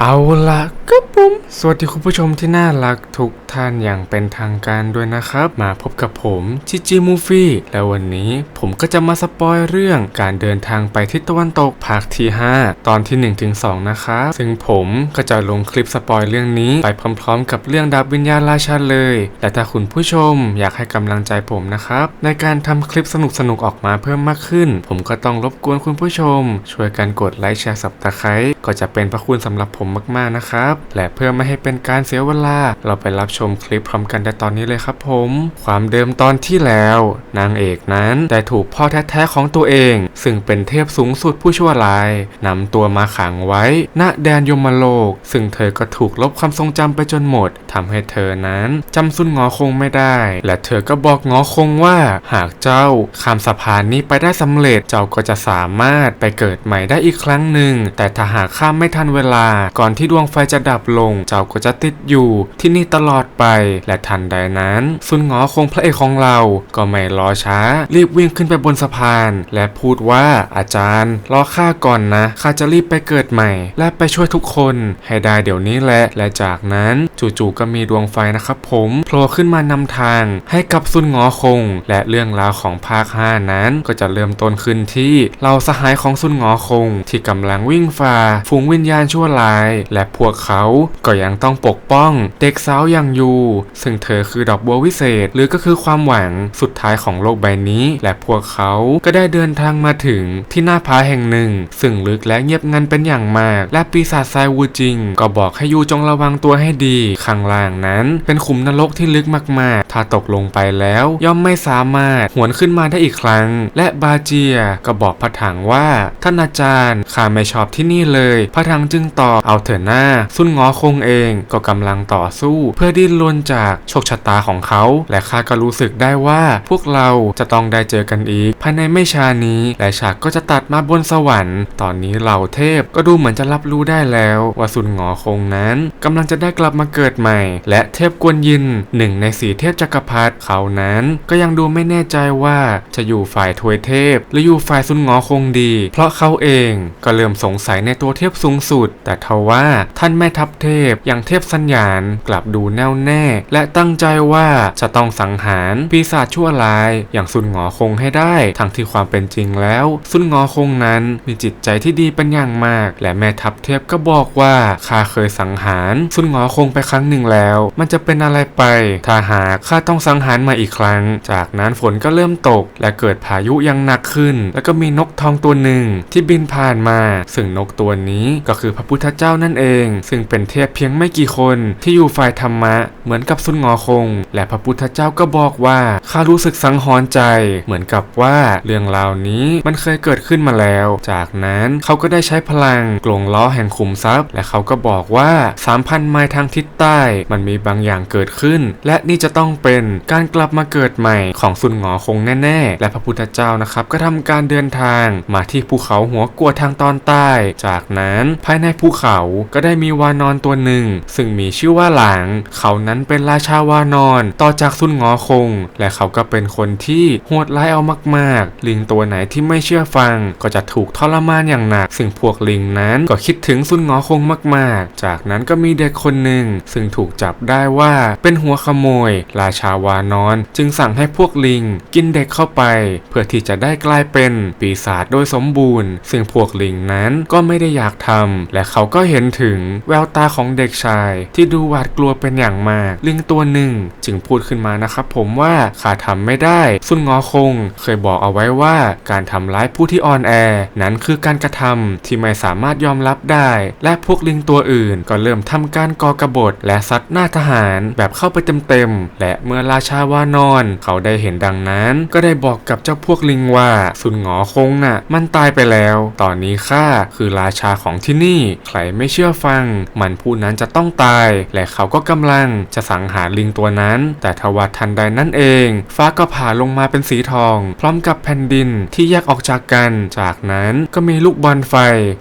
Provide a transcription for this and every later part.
เอาละ ครับผมสวัสดีคุณผู้ชมที่น่ารักทุกท่านอย่างเป็นทางการด้วยนะครับ มาพบกับผมจิจิมูฟี่และวันนี้ผมก็จะมาสปอยเรื่องการเดินทางไปทิศตะวันตกภาคที่ 5 ตอนที่1ถึง2นะครับซึ่งผมก็จะลงคลิปสปอยเรื่องนี้ ไปพร้อมๆ กับเรื่องดาบวิญญาณราชาเลยและถ้าคุณผู้ชมอยากให้กำลังใจผมนะครับ ในการทำคลิปสนุกๆออกมาเพิ่มมากขึ้น ผมก็ต้องรบกวนคุณผู้ชม ช่วยกันกดไลค์แชร์สับตะไคร้ก็จะเป็นพระคุณสำหรับผมมากๆนะครับและเพื่อไม่ให้เป็นการเสียเวลา เราไปรับชมคลิปพร้อมกันได้ตอนนี้เลยครับผม ความเดิมตอนที่แล้ว นางเอกนั้นได้ถูกพ่อแท้ๆของตัวเอง ซึ่งเป็นเทพสูงสุดผู้ชั่วร้ายนำตัวมาขังไว้ณแดนยมโลก ซึ่งเธอก็ถูกลบความทรงจำไปจนหมดทำให้เธอนั้นจำสุนงอคงไม่ได้ และเธอก็บอกงอคงว่าหากเจ้าข้ามสะพานนี้ไปได้สำเร็จเจ้าก็จะสามารถไปเกิดใหม่ได้อีกครั้งหนึ่งแต่ถ้าหากข้ามไม่ทันเวลาก่อนที่ดวงไฟจะดับลง เจ้าก็จะติดอยู่ที่นี่ตลอดไป และทันใดนั้นสุนงอคงพระเอกของเรา ก็ไม่รอช้า รีบวิ่งขึ้นไปบนสะพาน และพูดว่าอาจารย์ รอข้าก่อนนะข้าจะรีบไปเกิดใหม่ และไปช่วยทุกคนให้ได้เดี๋ยวนี้แหละและจากนั้นจู่ๆก็มีดวงไฟนะครับผมโผล่ขึ้นมานำทาง ให้กับซุนงอคง และเรื่องราวของภาค5นั้นก็จะเริ่มต้นขึ้นที่เราสหายของซุนงอคง ที่กำลังวิ่งฝ่าฝูงวิญญาณชั่วร้าย และพวกเขาก็ยังต้องปกป้อง เด็กสาวอย่างยู ซึ่งเธอคือดอกบัววิเศษ หรือก็คือความหวังสุดท้ายของโลกใบนี้ และพวกเขาก็ได้เดินทางมาถึงที่หน้าผาแห่งหนึ่ง ซึ่งลึกและเงียบงันเป็นอย่างมาก และปีศาจทรายวูจิง ก็บอกให้ยูจงระวังตัวให้ดีข้างล่างนั้น เป็นขุมนรกที่ลึกมากๆ ถ้าตกลงไปแล้วย่อมไม่สามารถหวนขึ้นมาได้อีกครั้ง และบาเจียก็บอกพระถังว่าท่านอาจารย์ข้าไม่ชอบที่นี่เลย พระถังจึงตอบเอาเถอะหน้าซุนงอคงเองก็กำลังต่อสู้ เพื่อดิ้นรนจากโชคชะตาของเขา และข้าก็รู้สึกได้ว่าพวกเราจะต้องได้เจอกันอีก ภายในไม่ช้านี้และฉากก็จะตัดมาบนสวรรค์ ตอนนี้เหล่าเทพก็ดูเหมือนจะรับรู้ได้แล้วว่าซุนงอคงนั้นกำลังจะได้กลับมาเกิดใหม่ และเทพกวนยินหนึ่งในสี่เทพจักรพรรดิเขานั้น ก็ยังดูไม่แน่ใจว่าจะอยู่ฝ่ายทวยเทพ หรืออยู่ฝ่ายซุนงอคงดี เพราะเขาเองก็เริ่มสงสัยในตัวเทพสูงสุด แต่ทว่าท่านแม่ทัพเทพ อย่างเทพสัญญาณกลับดูแน่วแน่ และตั้งใจว่าจะต้องสังหารปีศาจชั่วร้าย อย่างซุนงอคงให้ได้ ทั้งที่ความเป็นจริงแล้ว ซุนงอคงนั้นมีจิตใจที่ดีเป็นอย่างมาก และแม่ทัพเทพก็บอกว่าข้าเคยสังหารซุนงอคงไปครั้งหนึ่งแล้ว มันจะเป็นอะไรไป ถ้าหากข้าต้องสังหารมาอีกครั้ง จากนั้นฝนก็เริ่มตก และเกิดพายุยังหนักขึ้น แล้วก็มีนกทองตัวหนึ่งที่บินผ่านมา ซึ่งนกตัวนี้ก็คือพระพุทธเจ้านั่นเอง ซึ่งเป็นเทพเพียงไม่กี่คนที่อยู่ฝ่ายธรรมะเหมือนกับซุนงอคง และพระพุทธเจ้าก็บอกว่าข้ารู้สึกสังหรณ์ใจ เหมือนกับว่าเรื่องราวนี้มันเคยเกิดขึ้นมาแล้ว จากนั้นเขาก็ได้ใช้พลังกลงล้อแห่งขุมทรัพย์ และเขาก็บอกว่า 3,000 ไมล์ทางทิศใต้ มันมีบางอย่างเกิดขึ้น และนี่จะต้องเป็นการกลับมาเกิดใหม่ของซุนงอคงแน่ๆ และพระพุทธเจ้านะครับก็ทำการเดินทางมาที่ภูเขาหัวกัวทางตอนใต้ จากนั้นภายในภูเขาก็ได้มีวานอนตัวหนึ่ง ซึ่งมีชื่อว่าหลาง เขานั้นเป็นราชาวานอน ต่อจากซุนงอคง และเขาก็เป็นคนที่โหดร้ายเอามากๆ ลิงตัวไหนที่ไม่เชื่อฟัง ก็จะถูกทรมานอย่างหนัก ซึ่งพวกลิงนั้นก็คิดถึงซุนงอคงมาก ๆ จากนั้นก็มีเด็กคนหนึ่ง ซึ่งถูกจับได้ว่าเป็นหัวขโมย ราชาวานอน จึงสั่งให้พวกลิง กินเด็กเข้าไป เพื่อที่จะได้กลายเป็นปีศาจโดยสมบูรณ์ ซึ่งพวกลิงนั้นก็ไม่ได้อยากทำและเขาก็เห็นถึงแววตาของเด็กชาย ที่ดูหวาดกลัวเป็นอย่างมาก ลิงตัวหนึ่งจึงพูดขึ้นมานะครับผมว่าข้าทำไม่ได้ ซุนงอคง เคยบอกเอาไว้ว่าการทำร้ายผู้ที่อ่อนแอ นั้นคือการกระทำที่ไม่สามารถยอมรับได้ และพวกลิงตัวอื่นก็เริ่มทำการก่อกบฏและซัดหน้าทหารแบบเข้าไปเต็มๆและเมื่อราชาวานอน เขาได้เห็นดังนั้น ก็ได้บอกกับเจ้าพวกลิงว่าสุนงอคงน่ะ มันตายไปแล้ว ตอนนี้ข้าคือราชาของที่นี่ ใครไม่เชื่อฟังมันผู้นั้นจะต้องตาย และเขาก็กำลังจะสังหารลิงตัวนั้น แต่ทว่าทันใดนั่นเอง ฟ้าก็ผ่าลงมาเป็นสีทอง พร้อมกับแผ่นดินที่แยกออกจากกัน จากนั้นก็มีลูกบอลไฟ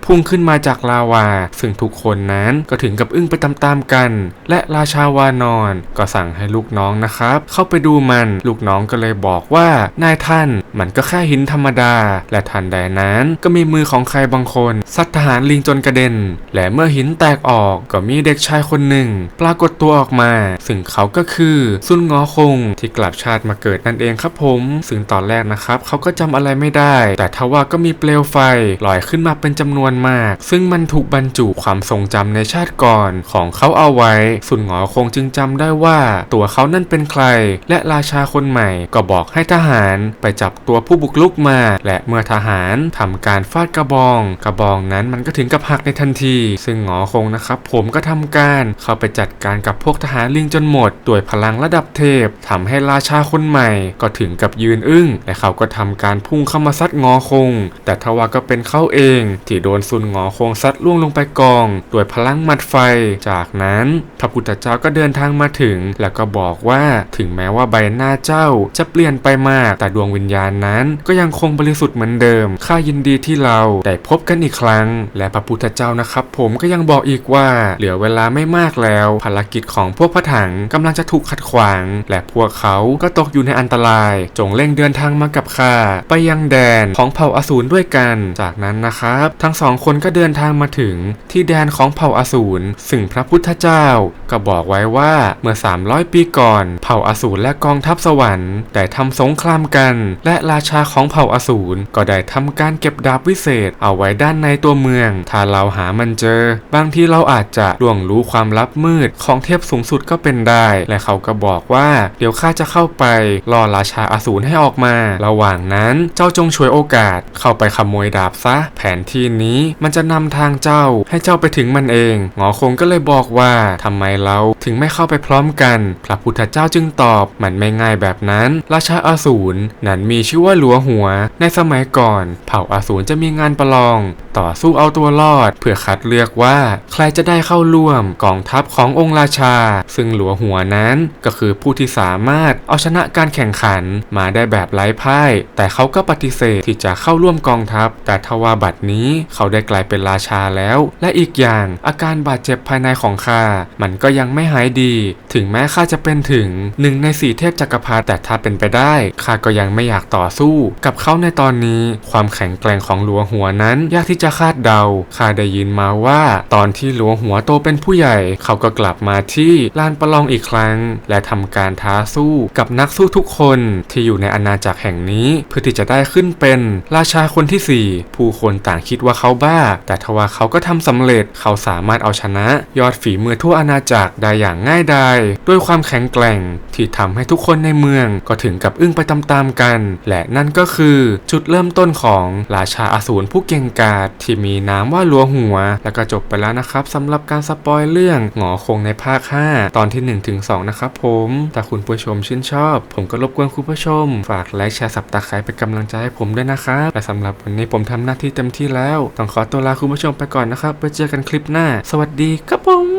พุ่งขึ้นมาจากลาวา ซึ่งทุกคนนั้นก็ถึงกับอึ้งไปตามๆกัน และราชาวานอนก็สั่งให้ลูกน้องนะครับ เข้าไปดูมัน ลูกน้องก็เลยบอกว่านายท่านมันก็แค่หินธรรมดา และทันใดนั้นก็มีมือของใครบางคนซัดทหารลิงจนกระเด็น และเมื่อหินแตกออกอกก็มีเด็กชายคนหนึ่ง ปรากฏตัวออกมา ซึ่งเขาก็คือซุนงอคงที่กลับชาติมาเกิดนั่นเองครับผม ซึ่งตอนแรกนะครับเขาก็จำอะไรไม่ได้ แต่ทว่าก็มีเปลวไฟลอยขึ้นมาเป็นจำนวนมาก ซึ่งมันถูกบรรจุความทรงจำในชาติก่อนของเขาเอาไว้ ซุนงอคงจึงจำได้ว่าตัวเขานั่นเป็นใคร และราชาคนใหม่ก็บอกให้ทหารไปจับตัวผู้บุกลุกมา และเมื่อทหารทำการฟาดกระบอง กระบองนั้นมันก็ถึงกับหักในทันที ซึ่งงอคงนะครับครับผมก็ทำการเข้าไปจัดการกับพวกทหารลิงจนหมดด้วยพลังระดับเทพทำให้ราชาคนใหม่ ก็ถึงกับยืนอึ้งและเขาก็ทำการพุ่งเข้ามาซัดงอคง แต่ทว่าก็เป็นเขาเอง ที่โดนซุนงอคงซัดล่วงลงไปกองด้วยพลังมัดไฟ จากนั้นพระพุทธเจ้าก็เดินทางมาถึง แล้วก็บอกว่าถึงแม้ว่าใบหน้าเจ้าจะเปลี่ยนไปมาก แต่ดวงวิญญาณนั้น ก็ยังคงบริสุทธิ์เหมือนเดิมข้ายินดีที่เราได้พบกันอีกครั้ง และพระพุทธเจ้านะครับ ผมก็ยังบอกอีกว่าเหลือเวลาไม่มากแล้ว ภารกิจของพวกพระถังกำลังจะถูกขัดขวาง และพวกเขาก็ตกอยู่ในอันตราย จงเร่งเดินทางมากับข้าไปยังแดนของเผ่าอสูรด้วยกัน จากนั้นนะครับ ทั้งสองคนก็เดินทางมาถึงที่แดนของเผ่าอสูรซึ่งพระพุทธเจ้า ก็บอกไว้ว่าเมื่อ 300 ปีก่อน เผ่าอสูรและกองทัพสวรรค์ได้ทำสงครามกัน และราชาของเผ่าอสูรก็ได้ทำการเก็บดาบวิเศษ เอาไว้ด้านในตัวเมือง ถ้าเราหามันเจอ บางทีเราราอาจจะล่วงรู้ความลับมืดของเทพสูงสุดก็เป็นได้ และเขาก็บอกว่าเดี๋ยวข้าจะเข้าไปล่อราชาอสูรให้ออกมา ระหว่างนั้นเจ้าจงช่วยโอกาสเข้าไปขโมยดาบซะ แผนที่นี้มันจะนำทางเจ้าให้เจ้าไปถึงมันเอง หงอคงก็เลยบอกว่าทำไมเราถึงไม่เข้าไปพร้อมกัน พระพุทธเจ้าจึงตอบมันไม่ง่ายแบบนั้น ราชาอสูรนั้นมีชื่อว่าหลัวหัว ในสมัยก่อน เผ่าอสูรจะมีงานประลอง ต่อสู้เอาตัวรอด เพื่อคัดเลือกว่าใครจะได้เข้าร่วมกองทัพขององค์ราชา ซึ่งหลัวหัวนั้นก็คือผู้ที่สามารถเอาชนะการแข่งขันมาได้แบบไร้พ่าย แต่เขาก็ปฏิเสธที่จะเข้าร่วมกองทัพ แต่ทว่าบัดนี้เขาได้กลายเป็นราชาแล้ว และอีกอย่างอาการบาดเจ็บภายในของข้ามันก็ยังไม่หายดี ถึงแม้ข้าจะเป็นถึงหนึ่งในสี่เทพจักรพรรดิแต่ถ้าเป็นไปได้ข้าก็ยังไม่อยากต่อสู้ กับเขาในตอนนี้ความแข็งแกร่งของหลัวหัวนั้นยากที่จะคาดเดาข้าได้ยินมาว่าตอนที่หลัวหัวโตเป็นผู้ใหญ่ เขาก็กลับมาที่ลานประลองอีกครั้ง และทำการท้าสู้กับนักสู้ทุกคนที่อยู่ในอาณาจักรแห่งนี้เพื่อที่จะได้ขึ้นเป็นราชาคนที่สี่ผู้คนต่างคิดว่าเขาบ้า แต่ทว่าเขาก็ทำสำเร็จเขาสามารถเอาชนะ ยอดฝีมือทั่วอาณาจักรได้อย่างง่ายดายด้วยความแข็งแกร่งที่ทำให้ทุกคนในเมืองก็ถึงกับอึ้งไปตามๆกัน และนั่นก็คือจุดเริ่มต้นของราชาอสูรผู้เก่งกาจที่มีนามว่าหลัวหัว แล้วก็จบไปแล้วนะครับสำหรับการสปอยเรื่องหงอคงในภาค 5 ตอนที่1ถึง2นะครับผม ถ้าคุณผู้ชมชื่นชอบ ผมก็รบกวนคุณผู้ชม ฝากไลค์แชร์สับตะไคร้เป็นกำลังใจให้ผมด้วยนะครับ และสำหรับวันนี้ผมทำหน้าที่เต็มที่แล้ว ต้องขอตัวลาคุณผู้ชมไปก่อนนะครับไว้เจอกันคลิปหน้า สวัสดีครับผม